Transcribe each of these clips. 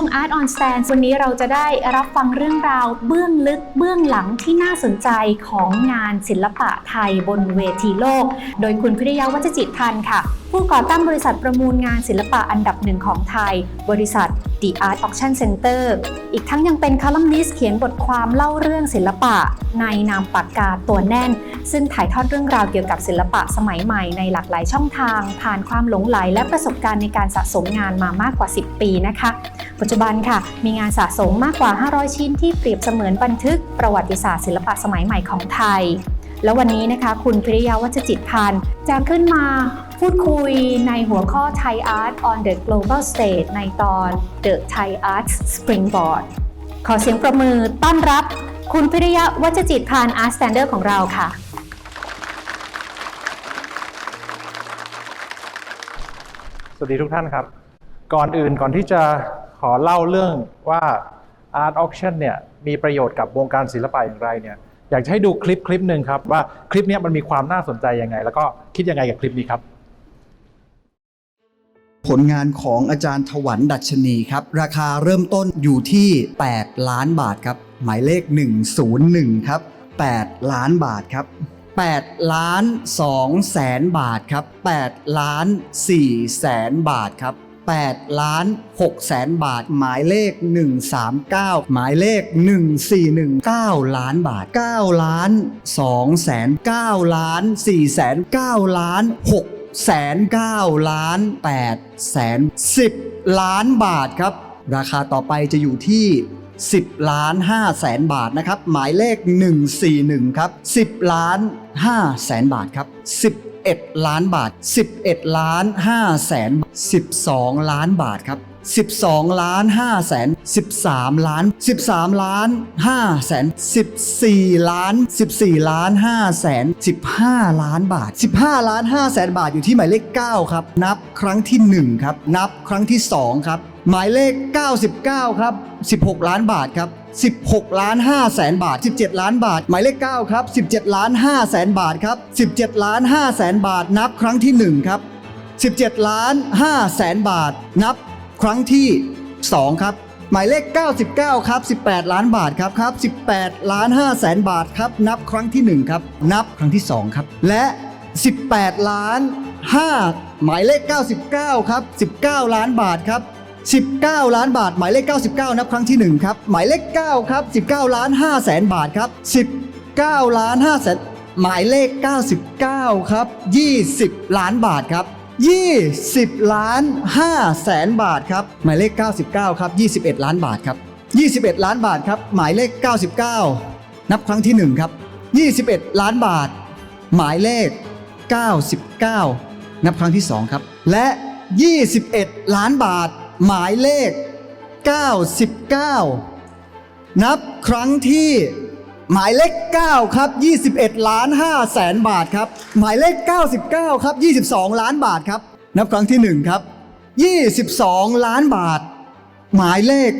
ช่วง Art on Stand วันนี้เราจะได้รับฟังเรื่องราวเบื้องลึกเบื้องหลังที่น่าสนใจของงานศิลปะไทยบนเวทีโลก โดยคุณพิริยาวัจจิตพันธ์ค่ะ ผู้ก่อตั้งบริษัทประมูลงานศิลปะอันดับหนึ่งของไทย บริษัท The Art Auction Center อีกทั้งยังเป็นคอลัมนิสต์เขียนบทความเล่าเรื่องศิลปะ ในนามปากกาตัวแน่น ซึ่งถ่ายทอดเรื่องราวเกี่ยวกับศิลปะสมัยใหม่ในหลากหลายช่องทาง ผ่านความหลงไหลและประสบการณ์ในการสะสมงานมามากกว่า 10 ปีนะคะจจุบันค่ะ มีงานสะสมมากกว่า 500 ชิ้นที่เปรียบเสมือนบันทึกประวัติศาสตร์ศิลปะสมัยใหม่ของไทย แล้ววันนี้นะคะ คุณพิริยาวัจจิตพันธ์จะขึ้นมาพูดคุยในหัวข้อ Thai Art on the Global Stage ในตอน The Thai Art Springboard ขอเสียงประมือต้อนรับคุณพิริยะวัจจิตพันธ์ Art Stander ของเราค่ะ สวัสดีทุกท่านครับ ก่อนอื่นก่อนที่จะ ขอเล่าเรื่องว่า Art Auction เนี่ยมีประโยชน์กับวงการศิลปะอย่างไรเนี่ยอยากให้ดูคลิปคลิปหนึ่งครับว่าคลิปเนี้ยมันมีความน่าสนใจยังไง แล้วก็คิดยังไงกับคลิปนี้ครับ ผลงานของอาจารย์ถวันดัชนีครับ ราคาเริ่มต้นอยู่ที่ 8 ล้านบาทครับ หมายเลข 101 ครับ 8 ล้านบาทครับ8ล้าน2แสนบาทครับ8ล้าน4แสนบาทครับ 8 ล้าน6แสนบาท หมายเลข 139 หมายเลข 141 9ล้านบาท 9 ล้าน2แสน9ล้าน4แสน9ล้าน6แสน9ล้าน8แสน10 ล้านบาทครับ ราคาต่อไปจะอยู่ที่10ล้าน5แสนบาทนะครับ หมายเลข 141 ครับ 10 ล้าน5แสนบาทครับ 11 ล้านบาท 11 ล้าน5แสน12 ล้านบาทครับ12 ล้าน5แสน13 ล้าน 13 ล้าน5แสน14 ล้าน 14 ล้าน5แสน15 ล้านบาท 15 ล้าน5แสนบาทอยู่ที่หมายเลข 9 ครับ นับครั้งที่ 1 ครับ นับครั้งที่ 2 ครับ หมายเลข 99 ครับ 16 ล้านบาทครับ16 ล้าน5แสนบาท 17 ล้านบาท หมายเลข 9 ครับ 17 ล้าน5แสนบาทครับ 17 ล้าน5แสนบาท นับครั้งที่ 1 ครับ 17 ล้าน5แสนบาท นับครั้งที่ 2 ครับ หมายเลข 99 ครับ 18 ล้านบาทครับครับ 18 ล้าน5แสนบาทครับ นับครั้งที่ 1 ครับ นับครั้งที่ 2 ครับ และ 18 ล้าน5หมายเลข 99 ครับ 19 ล้านบาทครับ 19 ล้านบาท หมายเลข 99 นับครั้งที่ 1 ครับ หมายเลข 9 ครับ 19 ล้าน5แสนบาทครับ 19 ล้าน5แสนหมายเลข 99 ครับ 20 ล้านบาทครับ 20 ล้าน5แสนบาทครับ หมายเลข 99 ครับ 21 ล้านบาทครับ 21 ล้านบาทครับ หมายเลข 99 นับครั้งที่ 1 ครับ 21 ล้านบาท หมายเลข 99 นับครั้งที่ 2 ครับ และ 21 ล้านบาท หมายเลข 99 นับครั้งที่หมายเลข 9 ครับ 21 ล้าน5แสนบาทครับ หมายเลข 99 ครับ 22 ล้านบาทครับ นับครั้งที่ 1 ครับ 22 ล้านบาท หมายเลข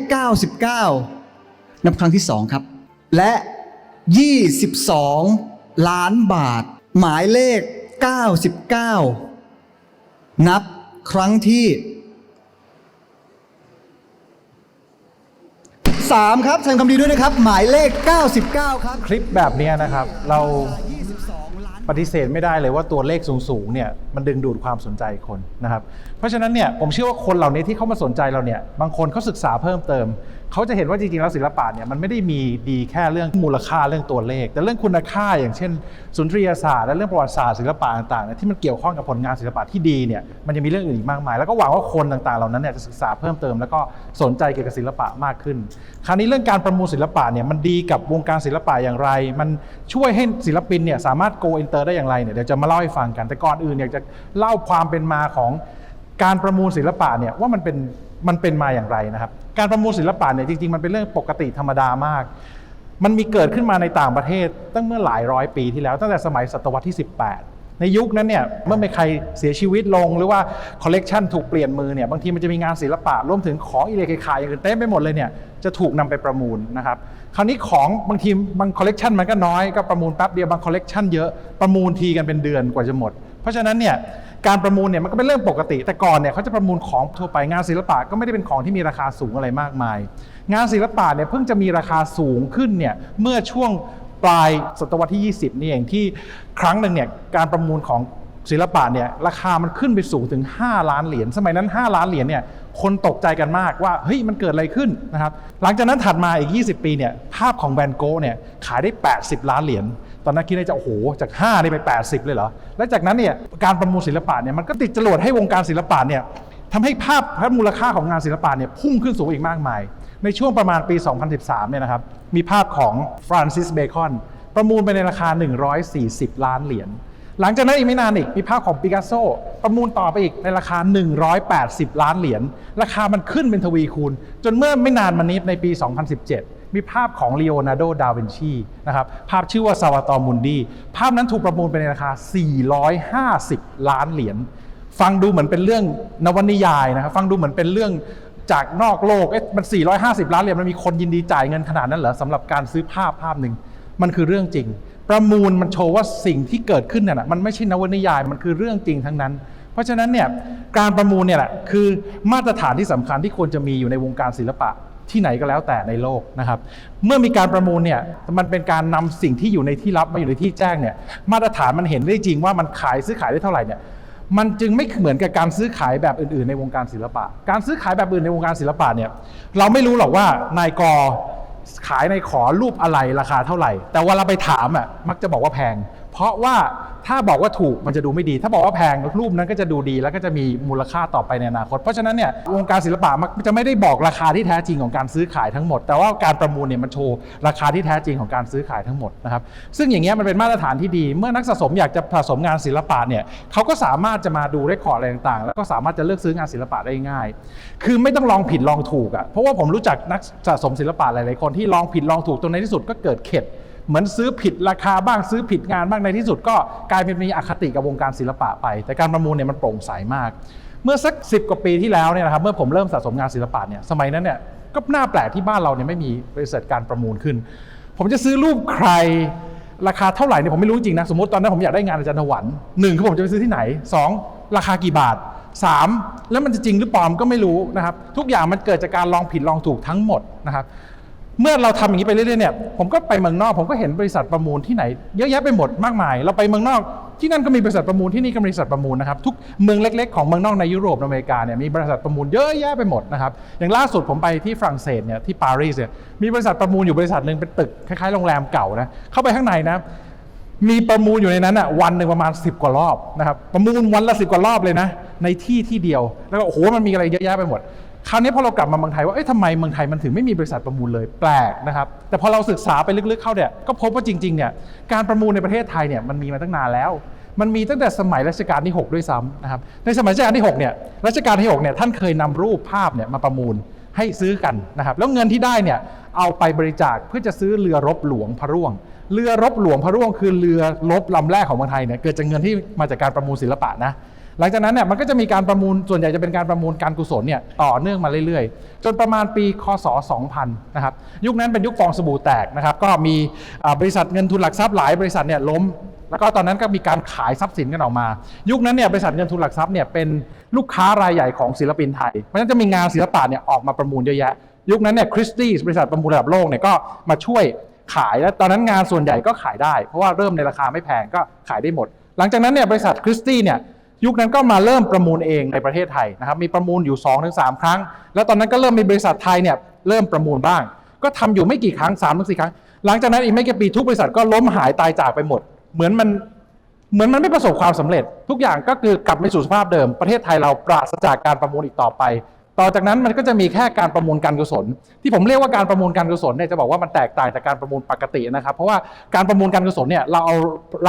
99 นับครั้งที่ 2 ครับ และ 22 ล้านบาท หมายเลข 99 นับครั้งที่ 3 ครับแสดงความดีด้วยนะครับ หมายเลข 99 ครับ คลิปแบบเนี้ยนะครับ เราปฏิเสธไม่ได้เลยว่าตัวเลขสูงๆเนี่ยมันดึงดูดความสนใจคนนะครับ เพราะฉะนั้นเนี่ยผมเชื่อว่าคนเหล่านี้ที่เข้ามาสนใจเราเนี่ยบางคนเขาศึกษาเพิ่มเติม เขาจะเห็นว่าจริงๆแล้วศิลปะเนี่ยมันไม่ได้มีดีแค่เรื่องมูลค่าเรื่องตัวเลข แต่เรื่องคุณค่าอย่างเช่นสุนทรียศาสตร์และเรื่องประวัติศาสตร์ศิลปะต่างๆเนี่ยที่มันเกี่ยวข้องกับผลงานศิลปะที่ดีเนี่ยมันจะมีเรื่องอื่นอีกมากมาย แล้วก็หวังว่าคนต่างๆเหล่านั้นเนี่ยจะศึกษาเพิ่มเติม แล้วก็สนใจเกี่ยวกับศิลปะมากขึ้น คราวนี้เรื่องการประมูลศิลปะเนี่ยมันดีกับวงการศิลปะอย่างไร มันช่วยให้ศิลปินเนี่ยสามารถ go inter ได้อย่างไรเนี่ยเดี๋ยวจะมาเล่าให้ฟังกันแต่ก่อนอื่นอยากจะเล่าความเป็นมาของการประมูลศิลปะเนี่ยว่ามันเป็น มันเป็นมาอย่างไรนะครับ การประมูลศิลปะเนี่ยจริงๆมันเป็นเรื่องปกติธรรมดามาก มันมีเกิดขึ้นมาในต่างประเทศตั้งเมื่อหลายร้อยปีที่แล้วตั้งแต่สมัยศตวรรษที่ 18 ในยุคนั้นเนี่ยเมื่อมีใครเสียชีวิตลงหรือว่าคอลเลกชันถูกเปลี่ยนมือเนี่ยบางทีมันจะมีงานศิลปะรวมถึงของอิเล็กทรอนิกส์อย่างอื่นเต็มไปหมดเลยเนี่ยจะถูกนำไปประมูลนะครับคราวนี้ของบางทีบางคอลเลกชันมันก็น้อยก็ประมูลแป๊บเดียวบางคอลเลกชันเยอะประมูลทีกันเป็นเดือนกว่าจะหมด เพราะฉะนั้นเนี่ย การประมูลเนี่ยมันก็เป็นเรื่องปกติ แต่ก่อนเนี่ยเขาจะประมูลของทั่วไปงานศิลปะก็ไม่ได้เป็นของที่มีราคาสูงอะไรมากมาย งานศิลปะเนี่ยเพิ่งจะมีราคาสูงขึ้นเนี่ยเมื่อช่วงปลายศตวรรษที่ 20 นี่เองที่ครั้งหนึ่งเนี่ยการประมูลของศิลปะเนี่ยราคามันขึ้นไปสูงถึง 5 ล้านเหรียญสมัยนั้น 5 ล้านเหรียญเนี่ยคนตกใจกันมากว่าเฮ้ยมันเกิดอะไรขึ้นนะครับหลังจากนั้นถัดมาอีก 20 ปีเนี่ยภาพของแวนโกเนี่ยขายได้ 80 ล้านเหรียญ ตอนนั้นคิดในใจโอ้โหจาก5นี่ไป 80 เลยเหรอ และจากนั้นเนี่ยการประมูลศิลปะเนี่ยมันก็ติดจรวดให้วงการศิลปะเนี่ยทำให้ภาพและมูลค่าของงานศิลปะเนี่ยพุ่งขึ้นสูงอีกมากมาย ในช่วงประมาณปี 2013 เนี่ยนะครับมีภาพของฟรานซิสเบคอนประมูลไปในราคา 140 ล้านเหรียญหลังจากนั้นอีกไม่นานอีกมีภาพของปิกัสโซประมูลต่อไปอีกในราคา 180 ล้านเหรียญราคามันขึ้นเป็นทวีคูณ จนเมื่อไม่นานมานี้ในปี 2017 มีภาพของลีโอนาร์โด ดาวินชีนะครับภาพชื่อว่าซาวาตอมุนดี ภาพนั้นถูกประมูลไปในราคา 450 ล้านเหรียญฟังดูเหมือนเป็นเรื่องนวนิยายนะครับฟังดูเหมือนเป็นเรื่องจากนอกโลกเอ๊ะมัน 450 ล้านเหรียญมันมีคนยินดีจ่ายเงินขนาดนั้นเหรอสำหรับการซื้อภาพภาพหนึ่งมันคือเรื่องจริง ประมูลมันโชว์ว่าสิ่งที่เกิดขึ้นน่ะมันไม่ใช่นวนิยายมันคือเรื่องจริงทั้งนั้น เพราะฉะนั้นเนี่ยการประมูลเนี่ยแหละคือมาตรฐานที่สำคัญที่ควรจะมีอยู่ในวงการศิลปะ ที่ไหนก็แล้วแต่ในโลกนะครับ เมื่อมีการประมูลเนี่ยมันเป็นการนำสิ่งที่อยู่ในที่ลับมาอยู่ในที่แจ้งเนี่ยมาตรฐานมันเห็นได้จริงว่ามันขายซื้อขายได้เท่าไหร่เนี่ยมันจึงไม่เหมือนกับการซื้อขายแบบอื่นๆในวงการศิลปะ การซื้อขายแบบอื่นในวงการศิลปะเนี่ยเราไม่รู้หรอกว่านายกขายในขอรูปอะไรราคาเท่าไหร่ แต่ว่าเราไปถามอะมักจะบอกว่าแพง เพราะว่า ถ้าบอกว่าถูกมันจะดูไม่ดี ถ้าบอกว่าแพงรูปนั้นก็จะดูดี แล้วก็จะมีมูลค่าต่อไปในอนาคต เพราะฉะนั้นเนี่ยวงการศิลปะมักจะไม่ได้บอกราคาที่แท้จริงของการซื้อขายทั้งหมด แต่ว่าการประมูลเนี่ยมันโชว์ราคาที่แท้จริงของการซื้อขายทั้งหมดนะครับซึ่งอย่างเงี้ยมันเป็นมาตรฐานที่ดี เมื่อนักสะสมอยากจะสะสมงานศิลปะเนี่ยเขาก็สามารถจะมาดูเรคคอร์ดอะไรต่างๆ แล้วก็สามารถจะเลือกซื้องานศิลปะได้ง่าย คือไม่ต้องลองผิดลองถูกอะ่ะเพราะว่าผมรู้จักนักสะสมศิลปะหลายๆคนที่ลองผิดลองถูกจนในที่สุดก็เกิดเข็ด เหมือนซื้อผิดราคาบ้างซื้อผิดงานบ้างในที่สุด ก็กลายเป็นมีอคติกับวงการศิลปะไป แต่การประมูลเนี่ยมันโปร่งใสมาก เมื่อสัก 10 กว่าปีที่แล้วเนี่ยนะครับเมื่อผมเริ่มสะสมงานศิลปะเนี่ยสมัยนั้นเนี่ยก็น่าแปลกที่บ้านเราเนี่ยไม่มีบริษัทการประมูลขึ้น ผมจะซื้อรูปใครราคาเท่าไหร่เนี่ยผมไม่รู้จริงนะสมมติตอนนั้นผมอยากได้งานอาจารย์ถวันหนึ่งคือผมจะไปซื้อที่ไหนสองราคากี่บาทสามแล้วมันจะจริงหรือปลอมก็ไม่รู้นะครับทุกอย่างมันเกิดจากการลองผิดลองถูกทั้งหมดนะครับ เมื่อเราทำอย่างนี้ไปเรื่อยๆเนี่ยผมก็ไปเมืองนอก ผมก็เห็นบริษัทประมูลที่ไหน เยอะแยะไปหมดมากมาย เราไปเมืองนอกที่นั่นก็มีบริษัทประมูลที่นี่ก็มีบริษัทประมูลนะครับทุกเมืองเล็ก ๆของเมืองนอกในยุโรปอเมริกาเนี่ยมีบริษัทประมูลเยอะแยะไปหมดนะครับอย่างล่าสุดผมไปที่ฝรั่งเศสเนี่ยที่ปารีสเนี่ยมีบริษัทประมูลอยู่บริษัทหนึ่งเป็นตึกคล้ายๆโรงแรมเก่านะเข้าไปข้างในนะมีประมูลอยู่ในนั้นอะวันหนึ่งประมาณ 10 กว่ารอบนะครับประมูลวันละสิกว่ารอบเลยนะในที่ที่เดียว แล้วก็โอ้โหมันมีอะไรเยอะแยะไปหมด คราวนี้พอเรากลับมาเมืองไทยว่าเอ๊ะทำไมเมืองไทยมันถึงไม่มีบริษัทประมูลเลยแปลกนะครับ แต่พอเราศึกษาไปลึกๆเข้าเนี่ยก็พบว่าจริงๆเนี่ยการประมูลในประเทศไทยเนี่ยมันมีมาตั้งนานแล้ว มันมีตั้งแต่สมัยรัชกาลที่ 6 ด้วยซ้ำนะครับในสมัยรัชกาลที่6เนี่ยรัชกาลที่6เนี่ยท่านเคยนำรูปภาพเนี่ยมาประมูลให้ซื้อกันนะครับแล้วเงินที่ได้เนี่ยเอาไปบริจาคเพื่อจะซื้อเรือรบหลวงพระร่วง เรือรบหลวงพระร่วง คือเรือรบลำแรกของเมืองไทยเนี่ยเกิดจากเงินที่มาจากการประมูลศิลปะนะ หลังจากนั้นเนี่ยมันก็จะมีการประมูลส่วนใหญ่จะเป็นการประมูลการกุศลเนี่ยต่อเนื่องมาเรื่อยๆ จนประมาณปีคศ 2000 นะครับยุคนั้นเป็นยุคฟองสบู่แตกนะครับก็มีบริษัทเงินทุนหลักทรัพย์หลายบริษัทเนี่ยล้มแล้วก็ตอนนั้นก็มีการขายทรัพย์สินกันออกมา ยุคนั้นเนี่ยบริษัทเงินทุนหลักทรัพย์เนี่ยเป็นลูกค้ารายใหญ่ของศิลปินไทย เพราะฉะนั้นจะมีงานศิลปะเนี่ยออกมาประมูลเยอะแยะ ยุคนั้นเนี่ยคริสตี้บริษัทประมูลระดับโลกเนี่ยก็มาช่วยขาย แล้วตอนนั้นงานส่วนใหญ่ก็ขายได้ เพราะว่าเริ่มในราคาไม่แพงก็ขายได้หมด หลังจากนั้นเนี่ยบริษัทคริสตี้เนี่ย ยุคนั้นก็มาเริ่มประมูลเองในประเทศไทยนะครับมีประมูลอยู่ 2-3 ครั้ง แล้วตอนนั้นก็เริ่มมีบริษัทไทยเนี่ยเริ่มประมูลบ้าง ก็ทำอยู่ไม่กี่ครั้ง3ามถึงสครั้ง หลังจากนั้นอีกไม่กี่ปีทุกบริษัทก็ล้มหายตายจากไปหมด เหมือนมันเหมือนมันไม่ประสบความสำเร็จ ทุกอย่างก็คือกลับไปสู่สภาพเดิม ประเทศไทยเราปราศจากการประมูลอีกต่อไป ต่อจากนั้นมันก็จะมีแค่การประมูลการกุศล ที่ผมเรียกว่าการประมูลการกุศลเนี่ยจะบอกว่ามันแตกต่างจากการประมูลปกตินะครับ เพราะว่าการประมูลการกุศลเนี่ยเราเอา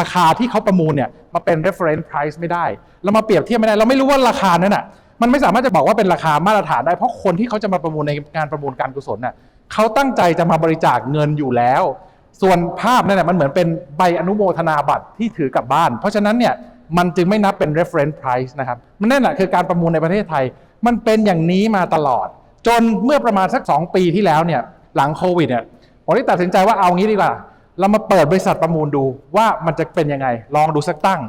ราคาที่เขาประมูลเนี่ยมาเป็น reference price ไม่ได้เรามาเปรียบเทียบไม่ได้ เราไม่รู้ว่าราคานั้นอะมันไม่สามารถจะบอกว่าเป็นราคามาตรฐานได้เพราะคนที่เขาจะมาประมูลในงานประมูลการกุศลน่ะเขาตั้งใจจะมาบริจาคเงินอยู่แล้ว ส่วนภาพนั่นแหละมันเหมือนเป็นใบอนุโมทนาบัตรที่ถือกลับบ้าน เพราะฉะนั้นเนี่ย มันจึงไม่นับเป็น reference price นะครับ มันนั่นแหละคือการประมูลในประเทศไทย มันเป็นอย่างนี้มาตลอด จนเมื่อประมาณสัก 2 ปีที่แล้วเนี่ยหลังโควิดเนี่ยผมได้ตัดสินใจว่าเอางี้ดีกว่า เรามาเปิดบริษัทประมูลดูว่ามันจะเป็นยังไง ลองดูสักตั้ง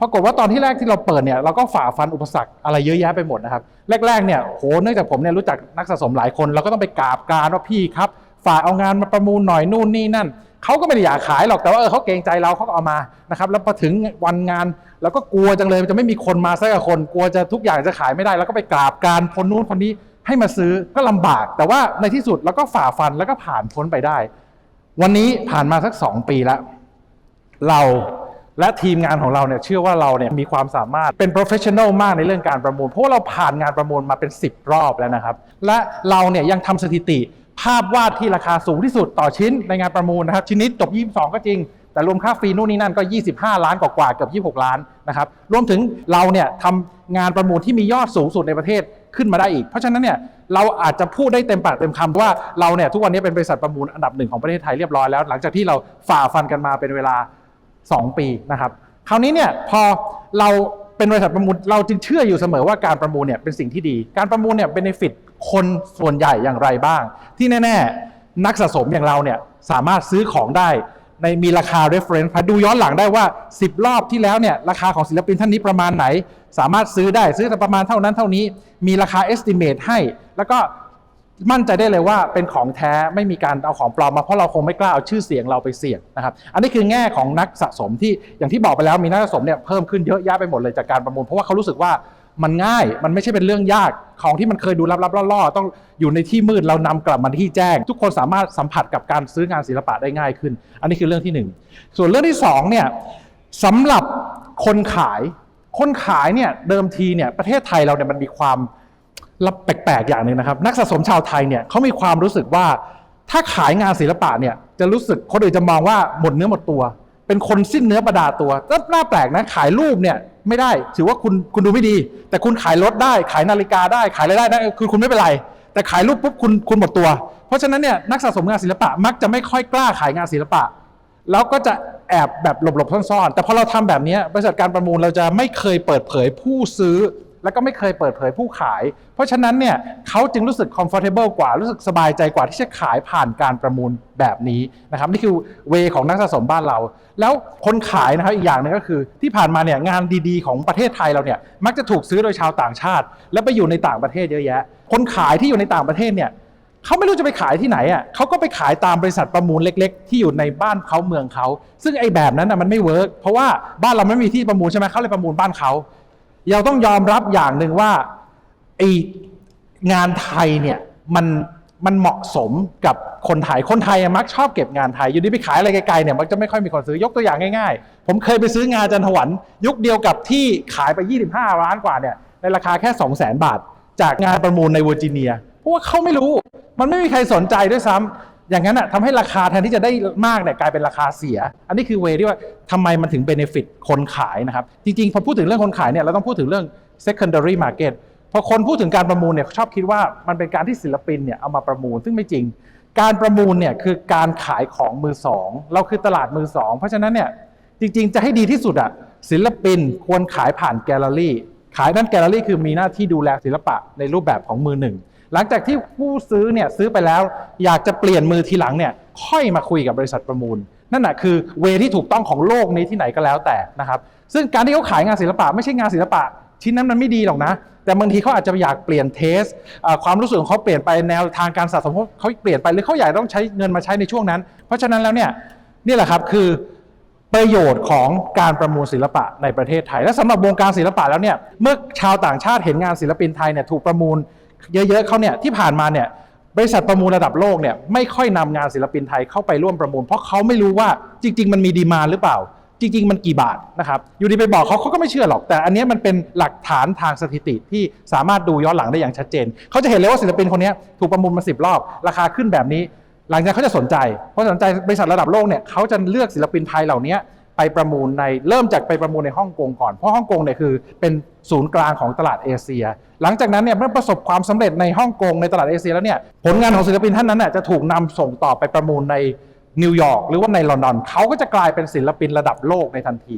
ปรากฏว่าตอนที่แรกที่เราเปิดเนี่ยเราก็ฝ่าฟันอุปสรรคอะไรเยอะแยะไปหมดนะครับ แรกๆเนี่ยโหเนื่องจากผมเนี่ยรู้จักนักสะสมหลายคน เราก็ต้องไปกราบกานว่าพี่ครับ ฝ่าเอางานมาประมูลหน่อยนู่นนี่นั่น เขาก็ไม่ได้อยากขายหรอกแต่ว่าเออเขาเกรงใจเราเขาก็เอามานะครับ แล้วพอถึงวันงานเราก็กลัวจังเลยจะไม่มีคนมาสักคน กลัวจะทุกอย่างจะขายไม่ได้ แล้วก็ไปกราบกานคนนู้นคนนี้ให้มาซื้อก็ลำบาก แต่ว่าในที่สุดเราก็ฝ่าฟันแล้วก็ผ่านพ้นไปได้ วันนี้ผ่านมาสักสองปีแล้ว เราและทีมงานของเราเนี่ยเชื่อว่าเราเนี่ยมีความสามารถเป็น professional มากในเรื่องการประมูล เพราะว่าเราผ่านงานประมูลมาเป็น 10 รอบแล้วนะครับ และเราเนี่ยยังทำสถิติ ภาพวาดที่ราคาสูงที่สุดต่อชิ้นในงานประมูลนะครับ ชิ้นนี้จบ 22 ก็จริง แต่รวมค่าฟรีนู่นนี่นั่นก็ 25 ล้านกว่าเกือบ 26 ล้านนะครับรวมถึงเราเนี่ยทำงานประมูลที่มียอดสูงสุดในประเทศขึ้นมาได้อีก เพราะฉะนั้นเนี่ยเราอาจจะพูดได้เต็มปากเต็มคำว่าเราเนี่ยทุกวันนี้เป็นบริษัทประมูลอันดับหนึ่งของประเทศไทยเรียบร้อยแล้ว หลังจากที่เราฝ่าฟันกันมาเป็นเวลา 2 ปีนะครับคราวนี้เนี่ยพอเราเป็นบริษัทประมูลเราจึงเชื่ออยู่เสมอว่าการประมูลเนี่ยเป็นสิ่งที่ดี การประมูลเนี่ยเบนฟิต คนส่วนใหญ่อย่างไรบ้าง ที่แน่ ๆ นักสะสมอย่างเราเนี่ยสามารถซื้อของได้ในมีราคา reference พาดูย้อนหลังได้ว่า 10 รอบที่แล้วเนี่ยราคาของศิลปินท่านนี้ประมาณไหน สามารถซื้อได้ซื้อแต่ประมาณเท่านั้นเท่านี้ มีราคา estimate ให้ แล้วก็มั่นใจได้เลยว่าเป็นของแท้ไม่มีการเอาของปลอมมาเพราะเราคงไม่กล้าเอาชื่อเสียงเราไปเสี่ยงนะครับ อันนี้คือแง่ของนักสะสมที่อย่างที่บอกไปแล้วมีนักสะสมเนี่ยเพิ่มขึ้นเยอะแยะไปหมดเลยจากการประมูลเพราะว่าเขารู้สึกว่า มันง่ายมันไม่ใช่เป็นเรื่องยากของที่มันเคยดูลับๆล่อๆต้องอยู่ในที่มืดเรานำกลับมาที่แจ้ง ทุกคนสามารถสัมผัสกับการซื้องานศิลปะได้ง่ายขึ้น อันนี้คือเรื่องที่หนึ่งส่วนเรื่องที่สองเนี่ยสำหรับคนขาย คนขายเนี่ยเดิมทีเนี่ยประเทศไทยเราเนี่ยมันมีความลับแปลกๆอย่างหนึ่งนะครับ นักสะสมชาวไทยเนี่ยเขามีความรู้สึกว่าถ้าขายงานศิลปะเนี่ยจะรู้สึกคนอื่นจะมองว่าหมดเนื้อหมดตัว เป็นคนสิ้นเนื้อประดาตัวน่าแปลกนะขายรูปเนี่ย ไม่ได้ ถือว่าคุณคุณดูไม่ดี แต่คุณขายรถได้ ขายนาฬิกาได้ ขายอะไรได้นะคือคุณไม่เป็นไร แต่ขายรูปปุ๊บคุณคุณหมดตัว เพราะฉะนั้นเนี่ยนักสะสมงานศิลปะมักจะไม่ค่อยกล้าขายงานศิลปะ แล้วก็จะแอบแบบหลบๆซ่อนๆ แต่พอเราทำแบบนี้บริษัทการประมูลเราจะไม่เคยเปิดเผยผู้ซื้อ แล้วก็ไม่เคยเปิดเผยผู้ขาย เพราะฉะนั้นเนี่ยเขาจึงรู้สึก comfortable กว่ารู้สึกสบายใจกว่าที่จะขายผ่านการประมูลแบบนี้นะครับนี่คือเวของนักสะสมบ้านเรา แล้วคนขายนะครับอีกอย่างหนึงก็คือที่ผ่านมาเนี่ยงานดีๆ ของประเทศไทยเราเนี่ยมักจะถูกซื้อโดยชาวต่างชาติ แล้วไปอยู่ในต่างประเทศเยอะแยะ คนขายที่อยู่ในต่างประเทศเนี่ยเขาไม่รู้จะไปขายที่ไหนอะเขาก็ไปขายตามบริษัทประมูลเล็ก ๆ ที่อยู่ในบ้านเขาเมืองเขา ซึ่งไอ้แบบนั้นนะมันไม่เวิร์กเพราะว่าบ้านเราไม่มีที่ประมูลใช่ไหมเขาเลยประมูลบ้านเขา เราต้องยอมรับอย่างหนึ่งว่าไองานไทยเนี่ยมันมันเหมาะสมกับคนไทย คนไทยมักชอบเก็บงานไทย อยู่ดีไปขายอะไรไกลๆเนี่ยมักจะไม่ค่อยมีคนซื้อยกตัวอย่างง่ายๆ ผมเคยไปซื้องานจันทวันยุคเดียวกับที่ขายไป 25 ล้านกว่าเนี่ยในราคาแค่ 2 0 0 0 0 0 บาท จากงานประมูลในเวอร์จิเนีย เพราะว่าเขาไม่รู้ มันไม่มีใครสนใจด้วยซ้ำ อย่างนั้นอะทำให้ราคาแทนที่จะได้มากเนี่ยกลายเป็นราคาเสีย อันนี้คือเวที่ว่าทำไมมันถึงเบนฟิตคนขายนะครับ จริงๆ พอพูดถึงเรื่องคนขายเนี่ยเราต้องพูดถึงเรื่อง secondary market พอคนพูดถึงการประมูลเนี่ยชอบคิดว่ามันเป็นการที่ศิลปินเนี่ยเอามาประมูลซึ่งไม่จริง การประมูลเนี่ยคือการขายของมือสองเราคือตลาดมือสองเพราะฉะนั้นเนี่ยจริงๆ จะให้ดีที่สุดอะศิลปินควรขายผ่านแกลเลอรี่ขายด้านแกลเลอรี่คือมีหน้าที่ดูแลศิลปะในรูปแบบของมือหนึ่ง หลังจากที่ผู้ซื้อเนี่ยซื้อไปแล้ว อยากจะเปลี่ยนมือทีหลังเนี่ยค่อยมาคุยกับบริษัทประมูล นั่นแหะคือเวที่ถูกต้องของโลกนี้ที่ไหนก็แล้วแต่นะครับ ซึ่งการที่เขาขายงานศิลปะไม่ใช่งานศิลปะ ชิ้นนั้นมันไม่ดีหรอกนะ แต่บางทีเขาอาจจะอยากเปลี่ยนเทส ความรู้สึกของเขาเปลี่ยนไปแนวทางการสะสมเขาเปลี่ยนไปหรือเขาอยากต้องใช้เงินมาใช้ในช่วงนั้น เพราะฉะนั้นแล้วเนี่ยนี่แหละครับคือประโยชน์ของการประมูลศิลปะในประเทศไทย และสำหรับวงการศิลปะแล้วเนี่ยเมื่อชาวต่างชาติเห็นงานศิลปินไทยเนี่ยถูกประมูล เยอะๆเขาเนี่ยที่ผ่านมาเนี่ยบริษัทประมูลระดับโลกเนี่ยไม่ค่อยนำงานศิลปินไทยเข้าไปร่วมประมูล เพราะเขาไม่รู้ว่าจริง ๆ มันมีดีมาหรือเปล่า จริง ๆ มันกี่บาทนะครับอยู่ดีไปบอกเขาเขาก็ไม่เชื่อหรอก แต่อันนี้มันเป็นหลักฐานทางสถิติที่สามารถดูย้อนหลังได้อย่างชัดเจน เขาจะเห็นเลยว่าศิลปินคนเนี้ยถูกประมูลมาสิบรอบ ราคาขึ้นแบบนี้ หลังจากเขาจะสนใจเพราะสนใจบริษัทระดับโลกเนี่ยเขาจะเลือกศิลปินไทยเหล่านี้ ไปประมูลในเริ่มจากไปประมูลในฮ่องกงก่อน เพราะฮ่องกงเนี่ยคือเป็นศูนย์กลางของตลาดเอเชีย หลังจากนั้นเนี่ยเมื่อประสบความสำเร็จในฮ่องกงในตลาดเอเชียแล้วเนี่ยผลงานของศิลปินท่านนั้นน่ะจะถูกนำส่งต่อไปประมูลในนิวยอร์กหรือว่าในลอนดอนเขาก็จะกลายเป็นศิลปินระดับโลกในทันที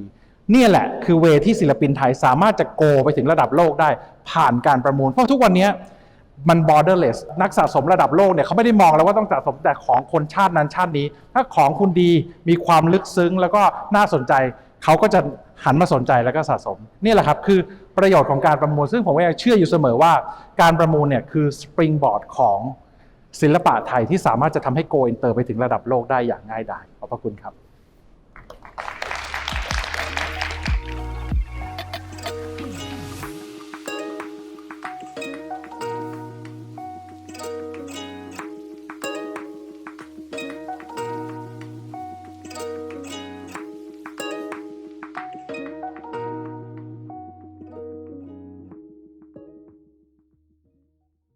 นี่แหละคือเวที่ศิลปินไทยสามารถจะโกไปถึงระดับโลกได้ผ่านการประมูล เพราะทุกวันนี้ มัน borderless นักสะสมระดับโลกเนี่ยเขาไม่ได้มองแล้วว่าต้องสะสมแต่ของคนชาตินั้นชาตินี้ ถ้าของคุณดีมีความลึกซึ้ง แล้วก็น่าสนใจ เขาก็จะหันมาสนใจแล้วก็สะสม นี่แหละครับคือประโยชน์ของการประมูล ซึ่งผมก็ยังเชื่ออยู่เสมอว่า การประมูลเนี่ยคือสปริงบอร์ดของศิลปะไทยที่สามารถจะทำให้โกอินเตอร์ไปถึงระดับโลกได้อย่างง่ายดายขอบพระคุณครับ